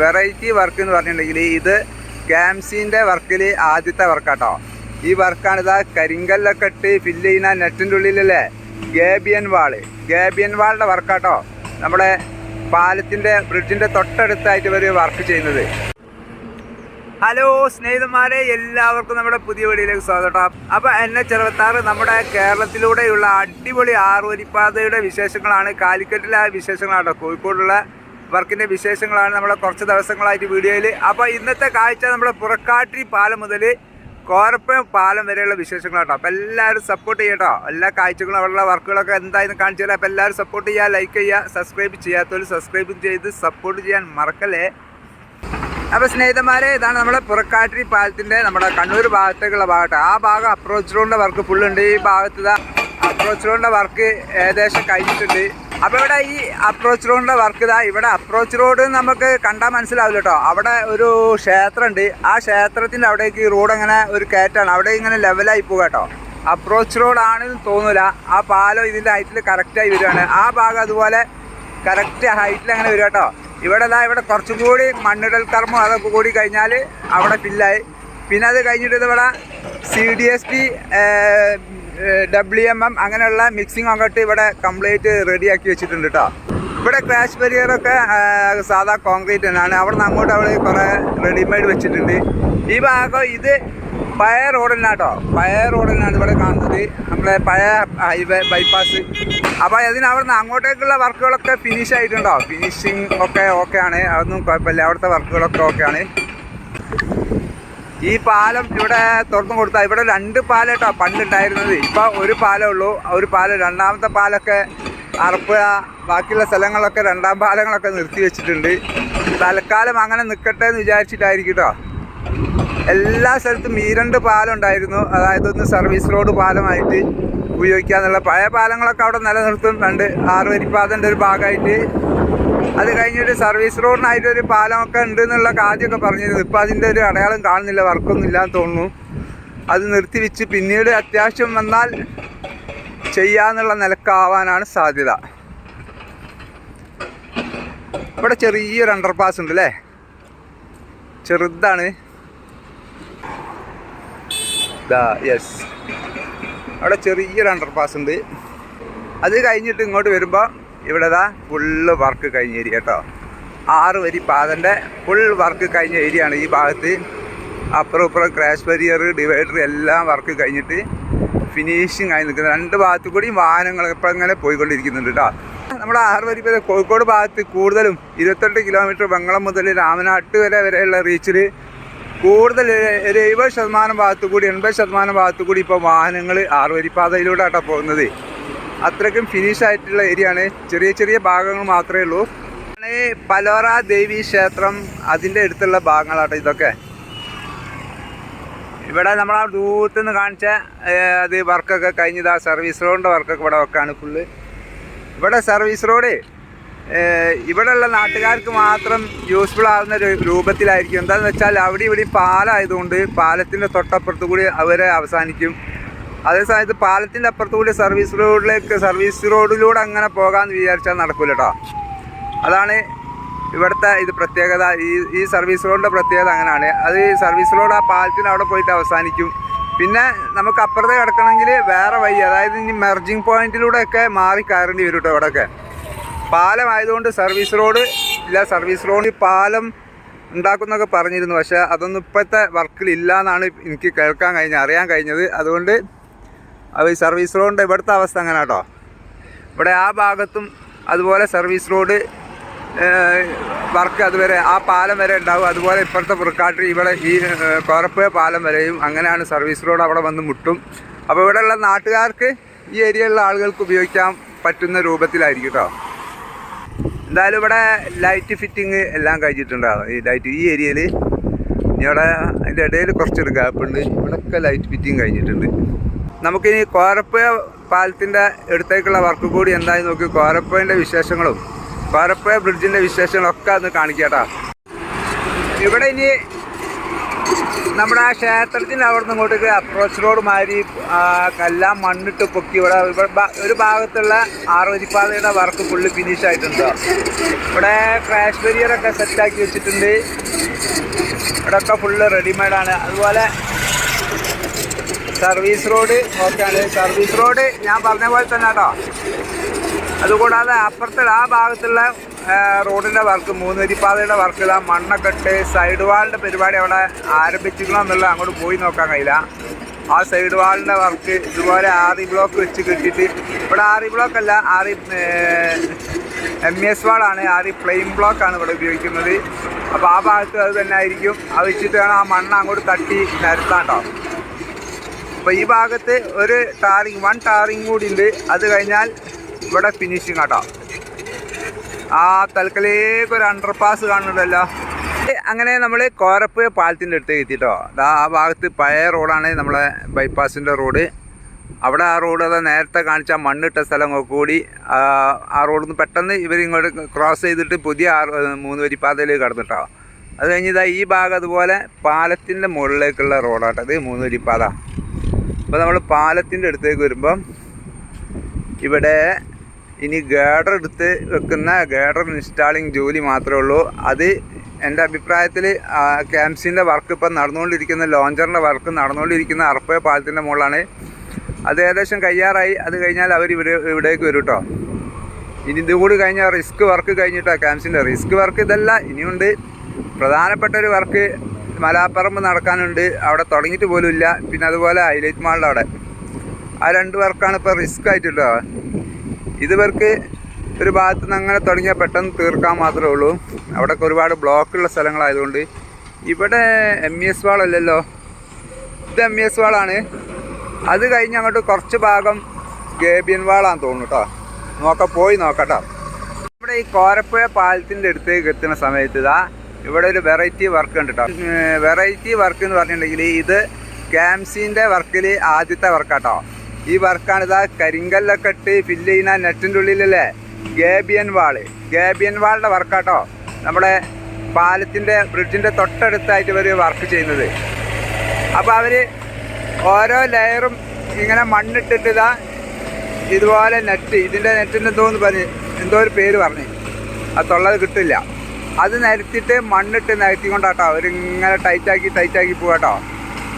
Variety work എന്ന് പറഞ്ഞിട്ടുണ്ടെങ്കിൽ ഇത് ക്യാംസിന്റെ വർക്കിൽ ആദ്യത്തെ വർക്കാട്ടോ. ഈ വർക്കാണ് ഇതാ കരിങ്കല്ലൊക്കെ ഇട്ട് ഫില്ല് ചെയ്യുന്ന നെറ്റിന്റെ ഉള്ളിലല്ലേ? ഗേബിയൻ വാൾ. ഗേബിയൻ വാളിന്റെ വർക്കാട്ടോ. നമ്മുടെ പാലത്തിന്റെ ബ്രിഡ്ജിന്റെ തൊട്ടടുത്തായിട്ട് ഇവർ വർക്ക് ചെയ്യുന്നത്. ഹലോ സ്നേഹിതന്മാരെ എല്ലാവർക്കും നമ്മുടെ പുതിയ വീഡിയോയിലേക്ക് സ്വാഗതം അപ്പോൾ എൻ എച്ച് അറുപത്താറ് നമ്മുടെ കേരളത്തിലൂടെയുള്ള അടിപൊളി ആറുവരിപ്പാതയുടെ വിശേഷങ്ങളാണ്. കാലിക്കറ്റിലെ വിശേഷങ്ങളാണ് കോഴിക്കോടുള്ള വർക്കിന്റെ വിശേഷങ്ങളാണ് നമ്മൾ കുറച്ച് ദിവസങ്ങളായിട്ട് വീഡിയോയിൽ അപ്പോൾ ഇന്നത്തെ കാഴ്ച നമ്മുടെ പുറക്കാട്ടി പാലം മുതൽ കോരപ്പം പാലം വരെയുള്ള വിശേഷങ്ങളാട്ടോ. അപ്പോൾ എല്ലാവരും സപ്പോർട്ട് ചെയ്യട്ടോ. എല്ലാ കാഴ്ചകളും അവിടെയുള്ള വർക്കുകളൊക്കെ എന്തായാലും കാണിച്ചു തരാം. അപ്പോൾ എല്ലാവരും സപ്പോർട്ട് ചെയ്യുക ലൈക്ക് ചെയ്യുക സബ്സ്ക്രൈബ് ചെയ്യാത്തവർ സബ്സ്ക്രൈബ് ചെയ്ത് സപ്പോർട്ട് ചെയ്യാൻ മറക്കല്ലേ. അപ്പോൾ സ്നേഹിതന്മാരെ ഇതാണ് നമ്മുടെ പുറക്കാട്ടി പാലത്തിന്റെ നമ്മുടെ കണ്ണൂർ ഭാഗത്തേക്കുള്ള ഭാഗത്ത് ആ ഭാഗം അപ്രോച്ച് റോഡിന്റെ വർക്ക് ഫുള്ളുണ്ട് ഈ ഭാഗത്ത് അപ്രോച്ച് റോഡിന്റെ വർക്ക് ഏകദേശം കഴിഞ്ഞിട്ടുണ്ട്. അപ്പോൾ ഇവിടെ ഈ അപ്രോച്ച് റോഡിന്റെ വർക്ക് ഇതാ. ഇവിടെ അപ്രോച്ച് റോഡ് നമുക്ക് കണ്ടാൽ മനസ്സിലാവില്ല കേട്ടോ അവിടെ ഒരു ക്ഷേത്രമുണ്ട് ആ ക്ഷേത്രത്തിന്റെ അവിടേക്ക് റോഡ് അങ്ങനെ ഒരു കയറ്റാണ്. അവിടെ ഇങ്ങനെ ലെവലായി പോകുക കേട്ടോ അപ്രോച്ച് റോഡാണെന്ന് തോന്നില്ല ആ പാലം ഇതിന്റെ ഹൈറ്റിൽ കറക്റ്റായി വരികയാണ്. ആ ഭാഗം അതുപോലെ കറക്റ്റ് ഹൈറ്റിൽ അങ്ങനെ വരിക കേട്ടോ ഇവിടെ ദാ ഇവിടെ കുറച്ചും കൂടി മണ്ണിടൽ കർമ്മം അതൊക്കെ കൂടി കഴിഞ്ഞാൽ അവിടെ ഫില്ലായി പിന്നെ അത് കഴിഞ്ഞിട്ട് ഇവിടെ C D S P W M M അങ്ങനെയുള്ള മിക്സിംഗ് അങ്ങോട്ട് ഇവിടെ കംപ്ലീറ്റ് റെഡിയാക്കി വെച്ചിട്ടുണ്ട് കേട്ടോ ഇവിടെ ക്രാഷ് ബരിയറൊക്കെ സാധാ കോൺക്രീറ്റ് തന്നെയാണ്. അവിടെ നിന്ന് അങ്ങോട്ട് അവിടെ കുറേ റെഡിമെയ്ഡ് വെച്ചിട്ടുണ്ട്. ഈ ഭാഗം ഇത് പഴയ കേട്ടോ പഴയ റോഡിനാണ് ഇവിടെ കാണുന്നത്. നമ്മളെ പഴയ ഹൈവേ ബൈപ്പാസ് അപ്പോൾ അതിന് അവിടെ നിന്ന് അങ്ങോട്ടേക്കുള്ള വർക്കുകളൊക്കെ ഫിനിഷ് ആയിട്ടുണ്ടോ? ഫിനിഷിങ് ഒക്കെ ഓക്കെ ആണ്. അതൊന്നും കുഴപ്പമില്ല. അവിടുത്തെ വർക്കുകളൊക്കെ ഓക്കെ ആണ്. ഈ പാലം ഇവിടെ തുറന്നു കൊടുത്താൽ ഇവിടെ രണ്ട് പാലട്ടോ പണ്ടുണ്ടായിരുന്നത്. ഇപ്പം ഒരു പാലേ ഉള്ളൂ. ഒരു പാലം രണ്ടാമത്തെ പാലൊക്കെ അറപ്പുഴ ബാക്കിയുള്ള സ്ഥലങ്ങളൊക്കെ രണ്ടാം പാലങ്ങളൊക്കെ നിർത്തി വെച്ചിട്ടുണ്ട്. തൽക്കാലം അങ്ങനെ നിൽക്കട്ടെ എന്ന് വിചാരിച്ചിട്ടായിരിക്കും കേട്ടോ എല്ലാ സ്ഥലത്തും ഈ രണ്ട് പാലം ഉണ്ടായിരുന്നു. അതായത് ഒന്ന് സർവീസ് റോഡ് പാലമായിട്ട് ഉപയോഗിക്കാന്നുള്ള പഴയ പാലങ്ങളൊക്കെ അവിടെ നിലനിർത്തുന്നുണ്ട്. ആറ് വരിപ്പാതന്റെ ഒരു ഭാഗമായിട്ട് അത് കഴിഞ്ഞിട്ട് സർവീസ് റോഡിനായിട്ട് ഒരു പാലമൊക്കെ ഉണ്ട് എന്നുള്ള കാര്യമൊക്കെ പറഞ്ഞിരുന്നു. ഇപ്പം അതിന്റെ ഒരു അടയാളം കാണുന്നില്ല വർക്കൊന്നും ഇല്ലാന്ന് തോന്നുന്നു. അത് നിർത്തിവെച്ച് പിന്നീട് അത്യാവശ്യം വന്നാൽ ചെയ്യാന്നുള്ള നിലക്കാവാനാണ് സാധ്യത. ഇവിടെ ചെറിയൊരു അണ്ടർപാസ് ഉണ്ട് അല്ലേ ചെറുതാണ്. യെസ് അവിടെ ചെറിയൊരു അണ്ടർപാസ് ഉണ്ട്. അത് കഴിഞ്ഞിട്ട് ഇങ്ങോട്ട് വരുമ്പോൾ ഇവിടെ ദാ ഫുള്ള് വർക്ക് കഴിഞ്ഞ ഏരിയ കേട്ടോ ആറ് വരി പാതന്റെ ഫുൾ വർക്ക് കഴിഞ്ഞ ഏരിയ ആണ് ഈ ഭാഗത്ത്. അപ്പുറം ഇപ്പുറം ക്രാഷ് ബരിയർ ഡിവൈഡർ എല്ലാം വർക്ക് കഴിഞ്ഞിട്ട് ഫിനിഷിങ് ആയി നിൽക്കുന്നത് രണ്ട് ഭാഗത്തു കൂടി വാഹനങ്ങൾ ഇപ്പം ഇങ്ങനെ പോയിക്കൊണ്ടിരിക്കുന്നുണ്ട് കേട്ടോ നമ്മുടെ ആറ് വരി വരെ കോഴിക്കോട് ഭാഗത്ത് കൂടുതലും ഇരുപത്തെട്ട് കിലോമീറ്റർ വെങ്ങളം മുതൽ രാമനാട്ട് വരെ വരെയുള്ള റീച്ചിൽ കൂടുതൽ എഴുപത് ശതമാനം ഭാഗത്തു കൂടി എൺപത് ശതമാനം ഭാഗത്തു കൂടി ഇപ്പോൾ വാഹനങ്ങൾ ആറുവരിപ്പാതയിലൂടെ ആട്ടോ പോകുന്നത്. അത്രയ്ക്കും ഫിനിഷ് ആയിട്ടുള്ള ഏരിയ ആണ്. ചെറിയ ചെറിയ ഭാഗങ്ങൾ മാത്രമേ ഉള്ളൂ. പലോറ ദേവി ക്ഷേത്രം അതിന്റെ അടുത്തുള്ള ഭാഗങ്ങളാണ് ഇതൊക്കെ. ഇവിടെ നമ്മൾ ആ ദൂരത്ത് നിന്ന് കാണിച്ച അത് വർക്കൊക്കെ കഴിഞ്ഞതാ സർവീസ് റോഡിന്റെ വർക്കൊക്കെ ഇവിടെ വെക്കാണ് ഫുള്ള് ഇവിടെ സർവീസ് റോഡ് ഇവിടെയുള്ള നാട്ടുകാർക്ക് മാത്രം യൂസ്ഫുൾ ആവുന്ന രൂപത്തിലായിരിക്കും. എന്താണെന്ന് വെച്ചാൽ അവിടെ ഇവിടെ പാലമായതുകൊണ്ട് പാലത്തിന്റെ തൊട്ടപ്പുറത്ത് കൂടി അവരെ അവസാനിക്കും. അതേസമയത്ത് പാലത്തിന്റെ അപ്പുറത്തുകൂടി സർവീസ് റോഡിലേക്ക് സർവീസ് റോഡിലൂടെ അങ്ങനെ പോകാമെന്ന് വിചാരിച്ചാൽ നടക്കില്ല കേട്ടോ അതാണ് ഇവിടുത്തെ ഇത് പ്രത്യേകത. ഈ ഈ സർവീസ് റോഡിന്റെ പ്രത്യേകത അങ്ങനെയാണ് അത് ഈ സർവീസ് റോഡ് ആ പാലത്തിന് അവിടെ പോയിട്ട് അവസാനിക്കും. പിന്നെ നമുക്ക് അപ്പുറത്തെ കിടക്കണമെങ്കിൽ വേറെ വഴി അതായത് ഇനി മെർജിങ് പോയിന്റിലൂടെയൊക്കെ മാറി കയറേണ്ടി വരും കേട്ടോ ഇവിടെയൊക്കെ പാലം ആയതുകൊണ്ട് സർവീസ് റോഡ് ഇല്ല. സർവീസ് റോഡിൽ പാലം ഉണ്ടാക്കുന്നൊക്കെ പറഞ്ഞിരുന്നു. പക്ഷേ അതൊന്നും ഇപ്പോഴത്തെ വർക്കിൽ ഇല്ല എന്നാണ് എനിക്ക് കേൾക്കാൻ കഴിഞ്ഞ അറിയാൻ കഴിഞ്ഞത്. അതുകൊണ്ട് അത് ഈ സർവീസ് റോഡിന്റെ ഇവിടുത്തെ അവസ്ഥ അങ്ങനെ കേട്ടോ. ഇവിടെ ആ ഭാഗത്തും അതുപോലെ സർവീസ് റോഡ് വർക്ക് അതുവരെ ആ പാലം വരെ ഉണ്ടാവും. അതുപോലെ ഇപ്പുറത്തെ പുറക്കാട്ടിൽ ഇവിടെ ഈ ഏഹ്, പാലം വരെയും അങ്ങനെയാണ് സർവീസ് റോഡ് അവിടെ വന്ന് മുട്ടും. അപ്പോൾ ഇവിടെയുള്ള നാട്ടുകാർക്ക് ഈ ഏരിയയിലുള്ള ആളുകൾക്ക് ഉപയോഗിക്കാൻ പറ്റുന്ന രൂപത്തിലായിരിക്കും കേട്ടോ. എന്തായാലും ഇവിടെ ലൈറ്റ് ഫിറ്റിങ് എല്ലാം കഴിഞ്ഞിട്ടുണ്ടാകും ഈ ലൈറ്റ് ഈ ഏരിയയിൽ ഇവിടെ അതിന്റെ ഇടയിൽ കുറച്ചൊരു ഗ്യാപ്പുണ്ട് ഇവിടെയൊക്കെ ലൈറ്റ് ഫിറ്റിങ് കഴിഞ്ഞിട്ടുണ്ട്. നമുക്കിനി കോരപ്പുഴ പാലത്തിന്റെ അടുത്തേക്കുള്ള വർക്ക് കൂടി എന്തായി നോക്കി കോരപ്പുഴന്റെ വിശേഷങ്ങളും കോരപ്പുഴ ബ്രിഡ്ജിന്റെ വിശേഷങ്ങളൊക്കെ ഒന്ന് കാണിക്കട്ടോ. ഇവിടെ ഇനി നമ്മുടെ ആ ക്ഷേത്രത്തിന്റെ അവിടെ നിന്ന് ഇങ്ങോട്ടേക്ക് അപ്രോച്ച് റോഡ് മാതിരി എല്ലാം മണ്ണിട്ട് പൊക്കി ഇവിടെ ഒരു ഭാഗത്തുള്ള ആറുവരിപ്പാതയുടെ വർക്ക് ഫുള്ള് ഫിനിഷ് ആയിട്ടുണ്ട്. ഇവിടെ ക്രാഷ് ബരിയറൊക്കെ സെറ്റാക്കി വെച്ചിട്ടുണ്ട്. ഇവിടെ ഒക്കെ ഫുള്ള് റെഡിമെയ്ഡാണ് അതുപോലെ സർവീസ് റോഡ് ഓക്കെയാണ് സർവീസ് റോഡ്. ഞാൻ പറഞ്ഞ പോലെ തന്നെ കേട്ടോ. അതുകൂടാതെ അപ്പുറത്തെ ആ ഭാഗത്തുള്ള റോഡിന്റെ വർക്ക് മൂന്നുവരിപ്പാതയുടെ വർക്ക് ഇതാ മണ്ണൊക്കെ ഇട്ട് സൈഡ് വാളിന്റെ പരിപാടി അവിടെ ആരംഭിച്ചിരിക്കണം എന്നുള്ളത് അങ്ങോട്ട് പോയി നോക്കാൻ കഴിയില്ല. ആ സൈഡ് വാളിന്റെ വർക്ക് ഇതുപോലെ ആറി ബ്ലോക്ക് വെച്ച് കെട്ടിയിട്ട് ഇവിടെ ആറി ബ്ലോക്ക് അല്ല ആറി എം എസ് വാളാണ് ആറി പ്ലെയിൻ ബ്ലോക്കാണ് ഇവിടെ ഉപയോഗിക്കുന്നത്. അപ്പോൾ ആ ഭാഗത്ത് അത് തന്നെ ആയിരിക്കും. അത് വെച്ചിട്ട് വേണം ആ മണ്ണ് അങ്ങോട്ട് തട്ടി നിരത്താൻ കേട്ടോ. അപ്പോൾ ഈ ഭാഗത്ത് ഒരു ടാറിങ് വൺ ടാറിങ് കൂടി ഉണ്ട്. അത് കഴിഞ്ഞാൽ ഇവിടെ ഫിനിഷിങ് കേട്ടോ ആ തൽക്കലേക്ക് ഒരു അണ്ടർ പാസ് കാണുന്നുണ്ടല്ലോ. അങ്ങനെ നമ്മൾ കോരപ്പ് പാലത്തിന്റെ അടുത്ത് എത്തിട്ടോ. അതാ ആ ഭാഗത്ത് പഴയ റോഡാണ് നമ്മളെ ബൈപ്പാസിന്റെ റോഡ്. അവിടെ ആ റോഡ് അതാ നേരത്തെ കാണിച്ച മണ്ണിട്ട സ്ഥലം കൂടി ആ, റോഡിൽ നിന്ന് പെട്ടെന്ന് ഇവർ ഇങ്ങോട്ട് ക്രോസ് ചെയ്തിട്ട് പുതിയ മൂന്ന് വരി പാതയിലേക്ക് കടന്നിട്ടോ. അത് കഴിഞ്ഞിതാ ഈ ഭാഗം അതുപോലെ പാലത്തിന്റെ മുകളിലേക്കുള്ള റോഡാട്ടത് മൂന്ന് വരി പാത അപ്പോൾ നമ്മൾ പാലത്തിന്റെ അടുത്തേക്ക് വരുമ്പം ഇവിടെ ഇനി ഗേഡർ എടുത്ത് വെക്കുന്ന ഗേഡർ ഇൻസ്റ്റാളിങ് ജോലി മാത്രമേ ഉള്ളൂ. അത് എന്റെ അഭിപ്രായത്തിൽ ക്യാംസിന്റെ വർക്ക് ഇപ്പം നടന്നുകൊണ്ടിരിക്കുന്ന ലോഞ്ചറിന്റെ വർക്ക് നടന്നുകൊണ്ടിരിക്കുന്ന അർപ്പയ പാലത്തിന്റെ മുകളിലാണ് അത് ഏകദേശം കയ്യാറായി അത് കഴിഞ്ഞാൽ അവർ ഇവിടെ ഇവിടേക്ക് വരും കേട്ടോ ഇനി ഇതുകൂടി കഴിഞ്ഞാൽ റിസ്ക് വർക്ക് കഴിഞ്ഞിട്ടാണ് ക്യാംസിന്റെ റിസ്ക് വർക്ക് ഇതല്ല ഇനിയുണ്ട്. പ്രധാനപ്പെട്ട ഒരു വർക്ക് മലാപ്പറമ്പ് നടക്കാനുണ്ട്. അവിടെ തുടങ്ങിയിട്ട് പോലും ഇല്ല. പിന്നെ അതുപോലെ ഹൈലൈറ്റ് മാളിന്റെ അവിടെ. ആ രണ്ട് വർക്കാണ് ഇപ്പോൾ റിസ്ക് ആയിട്ടുള്ളത്. ഇതുവർക്ക് ഒരു ഭാഗത്ത് നിന്ന് അങ്ങനെ തുടങ്ങിയാൽ പെട്ടെന്ന് തീർക്കാൻ മാത്രമേ ഉള്ളൂ. അവിടെയൊക്കെ ഒരുപാട് ബ്ലോക്കുള്ള സ്ഥലങ്ങളായതുകൊണ്ട്. ഇവിടെ എം ഇ എസ് വാളല്ലല്ലോ ഇത് എം ഇ എസ് വാളാണ് അത് കഴിഞ്ഞ് അങ്ങോട്ട് കുറച്ച് ഭാഗം ഗേബിയൻ വാളാന്ന് തോന്നുന്നു കേട്ടോ നോക്കാം പോയി നോക്കട്ടോ ഇവിടെ ഈ കോരപ്പുഴ പാലത്തിന്റെ അടുത്തേക്ക് എത്തുന്ന സമയത്ത് ഇതാ ഇവിടെ ഒരു വെറൈറ്റി വർക്ക് ഉണ്ട് കേട്ടോ വെറൈറ്റി വർക്ക് എന്ന് പറഞ്ഞിട്ടുണ്ടെങ്കിൽ ഇത് ക്യാംസിന്റെ വർക്കിൽ ആദ്യത്തെ വർക്കാട്ടോ ഈ വർക്കാണ് ഇതാ കരിങ്കല്ലൊക്കെ ഇട്ട് ഫില്ല് ചെയ്യുന്ന നെറ്റിന്റെ ഉള്ളിലല്ലേ? ഗേബിയൻ വാൾ. ഗേബിയൻ വാളിന്റെ വർക്കാട്ടോ നമ്മുടെ പാലത്തിന്റെ ബ്രിഡ്ജിന്റെ തൊട്ടടുത്തായിട്ട് ഇവർ വർക്ക് ചെയ്യുന്നത്. അപ്പോൾ അവർ ഓരോ ലെയറും ഇങ്ങനെ മണ്ണിട്ടിട്ട് ഇതാ ഇതുപോലെ നെറ്റ് ഇതിന്റെ നെറ്റിന്റെ എന്തോന്ന് പറഞ്ഞ് എന്തോ ഒരു പേര് പറഞ്ഞു. അത് തൊള്ളത് കിട്ടില്ല. അത് നിരത്തിയിട്ട് മണ്ണിട്ട് നിരത്തിക്കൊണ്ടാട്ടോ. അവരിങ്ങനെ ടൈറ്റാക്കി ടൈറ്റാക്കി പോകാട്ടോ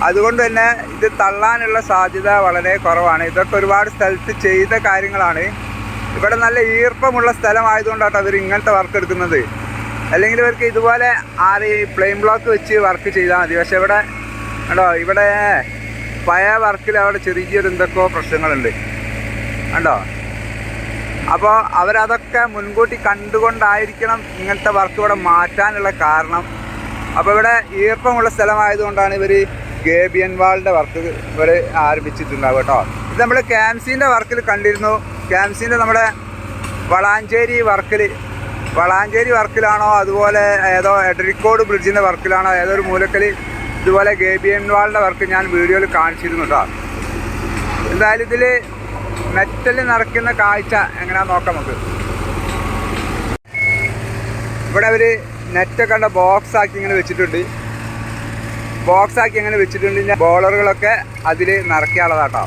അതുകൊണ്ട് തന്നെ ഇത് തള്ളാനുള്ള സാധ്യത വളരെ കുറവാണ്. ഇതൊക്കെ ഒരുപാട് സ്ഥലത്ത് ചെയ്ത കാര്യങ്ങളാണ്. ഇവിടെ നല്ല ഈർപ്പമുള്ള സ്ഥലമായതുകൊണ്ടാട്ടോ അവർ ഇങ്ങനത്തെ വർക്ക് എടുക്കുന്നത്. അല്ലെങ്കിൽ ഇവർക്ക് ഇതുപോലെ ആറ് പ്ലെയിൻ ബ്ലോക്ക് വെച്ച് വർക്ക് ചെയ്താൽ മതി. പക്ഷെ ഇവിടെ കണ്ടോ ഇവിടെ പഴയ വർക്കിൽ അവിടെ ചെറിയൊരു എന്തൊക്കെയോ പ്രശ്നങ്ങളുണ്ട്. കണ്ടോ? അപ്പോൾ അവരതൊക്കെ മുൻകൂട്ടി കണ്ടുകൊണ്ടായിരിക്കണം ഇങ്ങനത്തെ വർക്ക് ഇവിടെ മാറ്റാനുള്ള കാരണം. അപ്പോൾ ഇവിടെ ഈർപ്പമുള്ള സ്ഥലമായതുകൊണ്ടാണ് ഇവർ ഗേബിയൻ വാളിന്റെ വർക്ക് ഇവർ ആരംഭിച്ചിട്ടുണ്ടാവും കേട്ടോ. ഇത് നമ്മൾ ക്യാൻസീന്റെ വർക്കിൽ കണ്ടിരുന്നു. ക്യാൻസീന്റെ നമ്മുടെ വളാഞ്ചേരി വർക്കിൽ വളാഞ്ചേരി വർക്കിലാണോ അതുപോലെ ഏതോ എഡ്രിക്കോഡ് ബ്രിഡ്ജിന്റെ വർക്കിലാണോ ഏതോ ഒരു മൂലക്കൽ ഇതുപോലെ ഗേബിയൻ വാളിന്റെ വർക്ക് ഞാൻ വീഡിയോയിൽ കാണിച്ചിരുന്നു കേട്ടോ. എന്തായാലും ഇതിൽ മെറ്റൽ നിറയ്ക്കുന്ന കാഴ്ച എങ്ങനെയാ നോക്കാം നമുക്ക്. ഇവിടെ അവർ നെറ്റൊക്കെ ഉള്ള ബോക്സ് ആക്കി ഇങ്ങനെ വെച്ചിട്ടുണ്ട്. ബോക്സ് ആക്കി അങ്ങനെ വെച്ചിട്ടുണ്ട്. ബോളറുകളൊക്കെ അതിൽ നിറയ്ക്കാനുള്ളതാട്ടോ.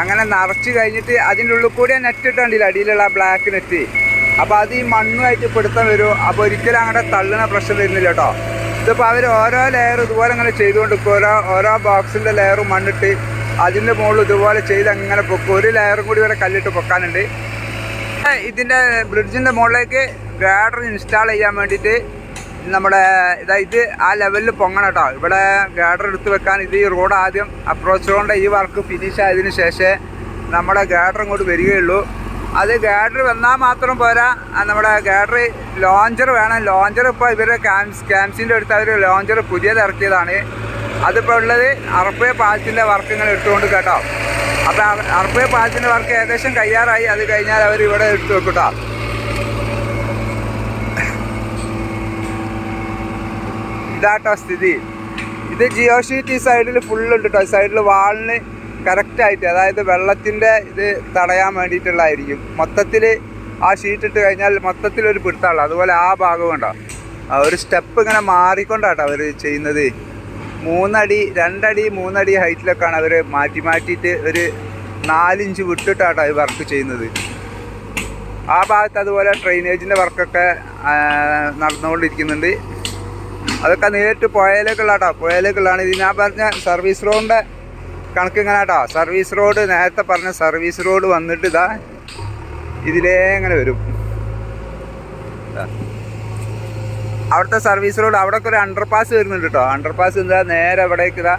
അങ്ങനെ നിറച്ച് കഴിഞ്ഞിട്ട് അതിന്റെ ഉള്ളിൽ കൂടി നെറ്റ് ഇട്ടുണ്ടല്ലോ അടിയിലുള്ള ബ്ലാക്ക് നെറ്റ് അപ്പോൾ അത് ഈ മണ്ണുമായിട്ട് പിടുത്തം വരും. അപ്പോൾ ഒരിക്കലും അങ്ങോട്ട് തള്ളുന്ന പ്രശ്നം വരുന്നില്ല കേട്ടോ. ഇതിപ്പോൾ അവർ ഓരോ ലെയർ ഇതുപോലെ അങ്ങനെ ചെയ്തുകൊണ്ട്. ഓരോ ഓരോ ബോക്സിന്റെ ലെയറും മണ്ണിട്ട് അതിന്റെ മുകളിൽ ഇതുപോലെ ചെയ്ത് അങ്ങനെ പൊക്കും. ഒരു ലെയറും കൂടി വരെ കല്ലിട്ട് പൊക്കാനുണ്ട്. ഇതിന്റെ ബ്രിഡ്ജിന്റെ മുകളിലേക്ക് ഗാഡർ ഇൻസ്റ്റാൾ ചെയ്യാൻ വേണ്ടിയിട്ട് നമ്മുടെ ഇതാ ആ ലെവലിൽ പൊങ്ങണം കേട്ടോ. ഇവിടെ ഗാഡർ എടുത്ത് വെക്കാൻ ഇത് ഈ റോഡ് ആദ്യം അപ്രോച്ച് റോഡിന്റെ ഈ വർക്ക് ഫിനിഷ് ആയതിനു ശേഷം നമ്മുടെ ഗാഡർ ഇങ്ങോട്ട് വരികയുള്ളൂ. അത് ഗാഡർ വന്നാൽ മാത്രം പോരാ. നമ്മുടെ ഗാഡർ ലോഞ്ചർ വേണം. ലോഞ്ചർ ഇപ്പോൾ ഇവരുടെ ക്യാംസ് ക്യാംസിന്റെ അടുത്ത് അവർ ലോഞ്ചർ പുതിയത് ഇറക്കിയതാണ്. അതിപ്പോൾ ഉള്ളത് അറപ്പേ പാലത്തിന്റെ വർക്കിങ്ങൾ ഇട്ടുകൊണ്ട് കേട്ടോ. അപ്പോൾ അറപ്പേ പാലത്തിന്റെ വർക്ക് ഏകദേശം കയ്യാറായി അത് കഴിഞ്ഞാൽ അവർ ഇവിടെ എടുത്ത് വെക്കും ഇതാട്ടോ സ്ഥിതി. ഇത് ജിയോ ഷീറ്റ് ഈ സൈഡിൽ ഫുള്ളുണ്ട് കേട്ടോ ഈ സൈഡിൽ വാളിന് കറക്റ്റായിട്ട് അതായത് വെള്ളത്തിന്റെ ഇത് തടയാൻ വേണ്ടിയിട്ടുള്ളതായിരിക്കും. മൊത്തത്തിൽ ആ ഷീറ്റ് ഇട്ട് കഴിഞ്ഞാൽ മൊത്തത്തിൽ ഒരു പിടുത്തമുള്ളൂ അതുപോലെ ആ ഭാഗം ഉണ്ടോ ഒരു സ്റ്റെപ്പ് ഇങ്ങനെ മാറിക്കൊണ്ടാട്ടോ അവർ ചെയ്യുന്നത്. മൂന്നടി രണ്ടടി മൂന്നടി ഹൈറ്റിലൊക്കെയാണ് അവർ മാറ്റി മാറ്റിയിട്ട് ഒരു നാലിഞ്ച് വിട്ടിട്ടാട്ടോ അവർ വർക്ക് ചെയ്യുന്നത്. ആ ഭാഗത്ത് അതുപോലെ ഡ്രെയിനേജിന്റെ വർക്കൊക്കെ നടന്നുകൊണ്ടിരിക്കുന്നുണ്ട്. അതൊക്കെ നേരിട്ട് പുഴയിലേക്കുള്ളാട്ടോ പുഴയിലേക്കുള്ളതാണ്. ഇത് ഞാൻ പറഞ്ഞ സർവീസ് റോഡിന്റെ കണക്ക് ഇങ്ങനെ കേട്ടോ സർവീസ് റോഡ് നേരത്തെ പറഞ്ഞ സർവീസ് റോഡ് വന്നിട്ട് ഇതാ ഇതിലേ ഇങ്ങനെ വരും. അവിടുത്തെ സർവീസ് റോഡ് അവിടെ ഒരു അണ്ടർപാസ് വരുന്നുണ്ട് കേട്ടോ അണ്ടർപാസ് എന്താ? നേരെ അവിടേക്ക് ഇതാ.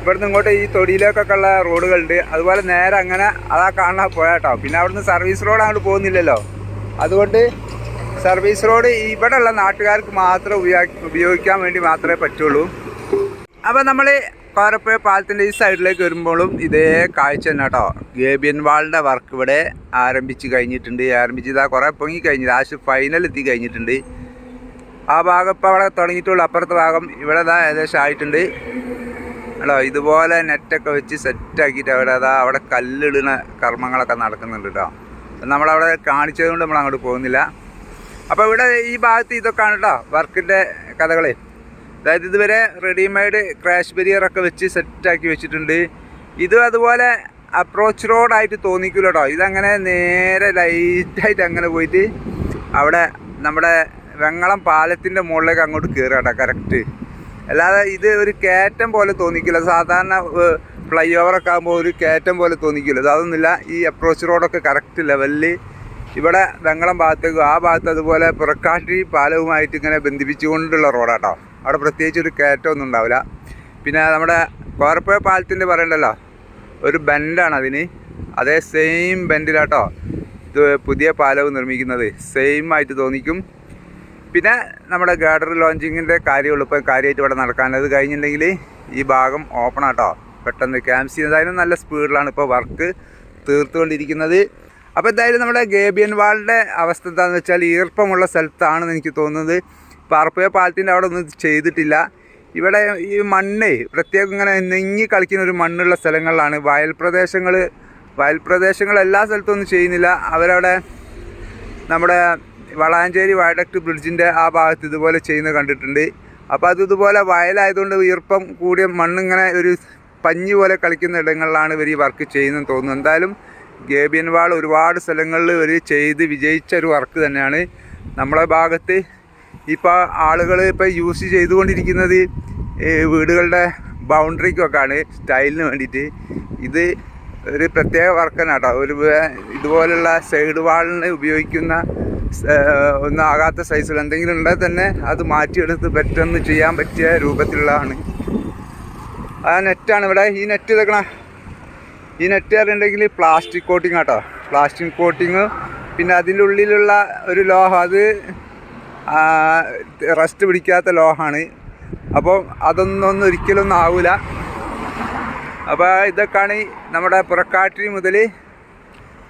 ഇവിടുന്ന് ഇങ്ങോട്ട് ഈ തൊടിയിലേക്കൊക്കെ ഉള്ള റോഡുകളുണ്ട്. അതുപോലെ നേരെ അങ്ങനെ അതാ കാണാൻ പോയാട്ടോ. പിന്നെ അവിടുന്ന് സർവീസ് റോഡ് അങ്ങോട്ട് പോകുന്നില്ലല്ലോ. അതുകൊണ്ട് സർവീസ് റോഡ് ഇവിടെയുള്ള നാട്ടുകാർക്ക് മാത്രം ഉപയോഗി ഉപയോഗിക്കാൻ വേണ്ടി മാത്രമേ പറ്റുള്ളൂ. അപ്പോൾ നമ്മൾ കോരപ്പുഴ പാലത്തിന്റെ ഈ സൈഡിലേക്ക് വരുമ്പോഴും ഇതേ കാഴ്ച തന്നെ കേട്ടോ ഗേബിയൻ വാളിന്റെ വർക്ക് ഇവിടെ ആരംഭിച്ച് കഴിഞ്ഞിട്ടുണ്ട്. ആരംഭിച്ച് ഇതാ കുറേ പൊങ്ങി കഴിഞ്ഞു ലാസ്റ്റ് ഫൈനൽ എത്തി കഴിഞ്ഞിട്ടുണ്ട്. ആ ഭാഗം ഇപ്പോൾ അവിടെ തുടങ്ങിയിട്ടുള്ളൂ അപ്പുറത്തെ ഭാഗം ഇവിടെ ഇതാ ഏകദേശം ആയിട്ടുണ്ട്. കേട്ടോ ഇതുപോലെ നെറ്റൊക്കെ വെച്ച് സെറ്റാക്കിയിട്ട് അവിടെ അതാ അവിടെ കല്ലിടുന്ന കർമ്മങ്ങളൊക്കെ നടക്കുന്നുണ്ട് കേട്ടോ നമ്മളവിടെ കാണിച്ചത് കൊണ്ട് നമ്മൾ അങ്ങോട്ട് പോകുന്നില്ല. അപ്പോൾ ഇവിടെ ഈ ഭാഗത്ത് ഇതൊക്കെയാണ് കേട്ടോ വർക്കിന്റെ കഥകൾ അതായത് ഇതുവരെ റെഡിമെയ്ഡ് ക്രാഷ് ബരിയറൊക്കെ വെച്ച് സെറ്റാക്കി വെച്ചിട്ടുണ്ട്. ഇത് അതുപോലെ അപ്രോച്ച് റോഡായിട്ട് തോന്നിക്കില്ല കേട്ടോ ഇതങ്ങനെ നേരെ ലൈറ്റായിട്ട് അങ്ങനെ പോയിട്ട് അവിടെ നമ്മുടെ വെങ്ങളം പാലത്തിന്റെ മുകളിലേക്ക് അങ്ങോട്ട് കയറുക കേട്ടോ കറക്റ്റ് അല്ലാതെ ഇത് ഒരു കയറ്റം പോലെ തോന്നിക്കില്ല. സാധാരണ ഫ്ലൈ ഓവറൊക്കെ ആകുമ്പോൾ ഒരു കയറ്റം പോലെ തോന്നിക്കില്ല. അതൊന്നുമില്ല ഈ അപ്രോച്ച് റോഡൊക്കെ കറക്റ്റ് ലെവലിൽ ഇവിടെ വെങ്ങളം ഭാഗത്തേക്ക് ആ ഭാഗത്ത് അതുപോലെ പുറക്കാട്ടി പാലവുമായിട്ട് ഇങ്ങനെ ബന്ധിപ്പിച്ചുകൊണ്ടുള്ള റോഡാട്ടോ. അവിടെ പ്രത്യേകിച്ച് ഒരു കയറ്റമൊന്നും ഉണ്ടാവില്ല. പിന്നെ നമ്മുടെ കോരപ്പുഴ പാലത്തിന്റെ പറയണ്ടല്ലോ? ഒരു ബെൻഡാണ് അതിന്. അതേ സെയിം ബെൻഡിലാട്ടോ ഇത് പുതിയ പാലവും നിർമ്മിക്കുന്നത്. സെയിം ആയിട്ട് തോന്നിക്കും. പിന്നെ നമ്മുടെ ഗാഡർ ലോഞ്ചിങ്ങിന്റെ കാര്യമുള്ളൂ. ഇപ്പോൾ കാര്യമായിട്ട് ഇവിടെ നടക്കാൻ. അത് കഴിഞ്ഞിട്ടുണ്ടെങ്കിൽ ഈ ഭാഗം ഓപ്പൺ ആട്ടോ. പെട്ടെന്ന് ക്യാമ്പ് ചെയ്യുന്നതായാലും നല്ല സ്പീഡിലാണ് ഇപ്പോൾ വർക്ക് തീർത്തുകൊണ്ടിരിക്കുന്നത്. അപ്പോൾ എന്തായാലും നമ്മുടെ ഗേബിയൻ വാളിന്റെ അവസ്ഥ എന്താണെന്ന് വെച്ചാൽ ഈർപ്പമുള്ള സ്ഥലത്താണെന്ന് എനിക്ക് തോന്നുന്നത്. പാർപ്പയ പാലത്തിന്റെ അവിടെ ഒന്നും ചെയ്തിട്ടില്ല. ഇവിടെ ഈ മണ്ണ് പ്രത്യേകം ഇങ്ങനെ നെങ്ങി കളിക്കുന്ന ഒരു മണ്ണുള്ള സ്ഥലങ്ങളിലാണ്. വയൽ പ്രദേശങ്ങൾ വയൽ പ്രദേശങ്ങൾ എല്ലാ സ്ഥലത്തും ഒന്നും ചെയ്യുന്നില്ല. അവരവിടെ നമ്മുടെ വളാഞ്ചേരി വയഡക്ട് ബ്രിഡ്ജിന്റെ ആ ഭാഗത്ത് ഇതുപോലെ ചെയ്യുന്നത് കണ്ടിട്ടുണ്ട്. അപ്പോൾ അത് ഇതുപോലെ വയലായതുകൊണ്ട് ഈർപ്പം കൂടിയ മണ്ണിങ്ങനെ ഒരു പഞ്ഞി പോലെ കളിക്കുന്ന ഇടങ്ങളിലാണ് ഇവർ ഈ വർക്ക് ചെയ്യുന്നതെന്ന് തോന്നുന്നു. എന്തായാലും ഗേബിയൻ വാൾ ഒരുപാട് സ്ഥലങ്ങളിൽ ഇവർ ചെയ്ത് വിജയിച്ച ഒരു വർക്ക് തന്നെയാണ്. നമ്മളെ ഭാഗത്ത് ഇപ്പോൾ ആളുകൾ ഇപ്പോൾ യൂസ് ചെയ്തുകൊണ്ടിരിക്കുന്നത് വീടുകളുടെ ബൗണ്ടറിക്കൊക്കെയാണ് സ്റ്റൈലിന് വേണ്ടിയിട്ട്. ഇത് ഒരു പ്രത്യേക വർക്കനാട്ടോ ഒരു ഇതുപോലുള്ള സൈഡ് വാളിന് ഉപയോഗിക്കുന്ന ഒന്നും ആകാത്ത സൈസിൽ എന്തെങ്കിലും ഉണ്ടെങ്കിൽ തന്നെ അത് മാറ്റിയെടുത്ത് പെട്ടെന്ന് ചെയ്യാൻ പറ്റിയ രൂപത്തിലുള്ളതാണ്. ആ നെറ്റാണ് ഇവിടെ. ഈ നെറ്റ് ഇതൊക്കെ ഈ നെറ്റ് ഉണ്ടെങ്കിൽ പ്ലാസ്റ്റിക് കോട്ടിങ് കേട്ടോ പ്ലാസ്റ്റിക് കോട്ടിങ് പിന്നെ അതിന്റെ ഉള്ളിലുള്ള ഒരു ലോഹം. അത് റസ്റ്റ് പിടിക്കാത്ത ലോഹമാണ്. അപ്പോൾ അതൊന്നും ഒരിക്കലൊന്നും ആവില്ല അപ്പോൾ ഇതൊക്കെയാണ് നമ്മുടെ പുറക്കാട്ടിരി മുതൽ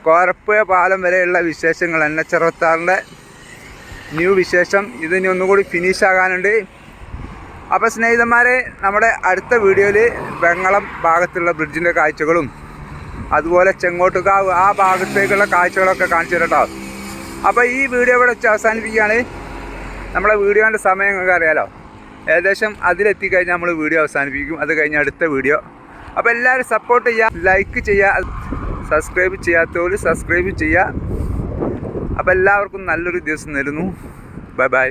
കോരപ്പുഴ പാലം വരെയുള്ള വിശേഷങ്ങൾ എൻ എച്ച് അറുപത്താറിന്റെ ന്യൂ വിശേഷം. ഇതിനി ഒന്നുകൂടി ഫിനിഷ് ആകാനുണ്ട്. അപ്പോൾ സ്നേഹിതന്മാരെ നമ്മുടെ അടുത്ത വീഡിയോയിൽ വെങ്ങളം ഭാഗത്തുള്ള ബ്രിഡ്ജിന്റെ കാഴ്ചകളും അതുപോലെ ചെങ്ങോട്ടുകാവ് ആ ഭാഗത്തേക്കുള്ള കാഴ്ചകളൊക്കെ കാണിച്ചു തരട്ടോ അപ്പോൾ ഈ വീഡിയോ ഇവിടെ വെച്ച് അവസാനിപ്പിക്കുകയാണ്. നമ്മളെ വീഡിയോന്റെ സമയം നിങ്ങൾക്ക് അറിയാലോ. ഏകദേശം അതിലെത്തിക്കഴിഞ്ഞാൽ നമ്മൾ വീഡിയോ അവസാനിപ്പിക്കും. അത് കഴിഞ്ഞ് അടുത്ത വീഡിയോ. അപ്പോൾ എല്ലാവരും സപ്പോർട്ട് ചെയ്യുക ലൈക്ക് ചെയ്യുക. സബ്സ്ക്രൈബ് ചെയ്യാത്തവർ സബ്സ്ക്രൈബ് ചെയ്യുക. അപ്പോൾ എല്ലാവർക്കും നല്ലൊരു ദിവസം നേരുന്നു. Bye bye.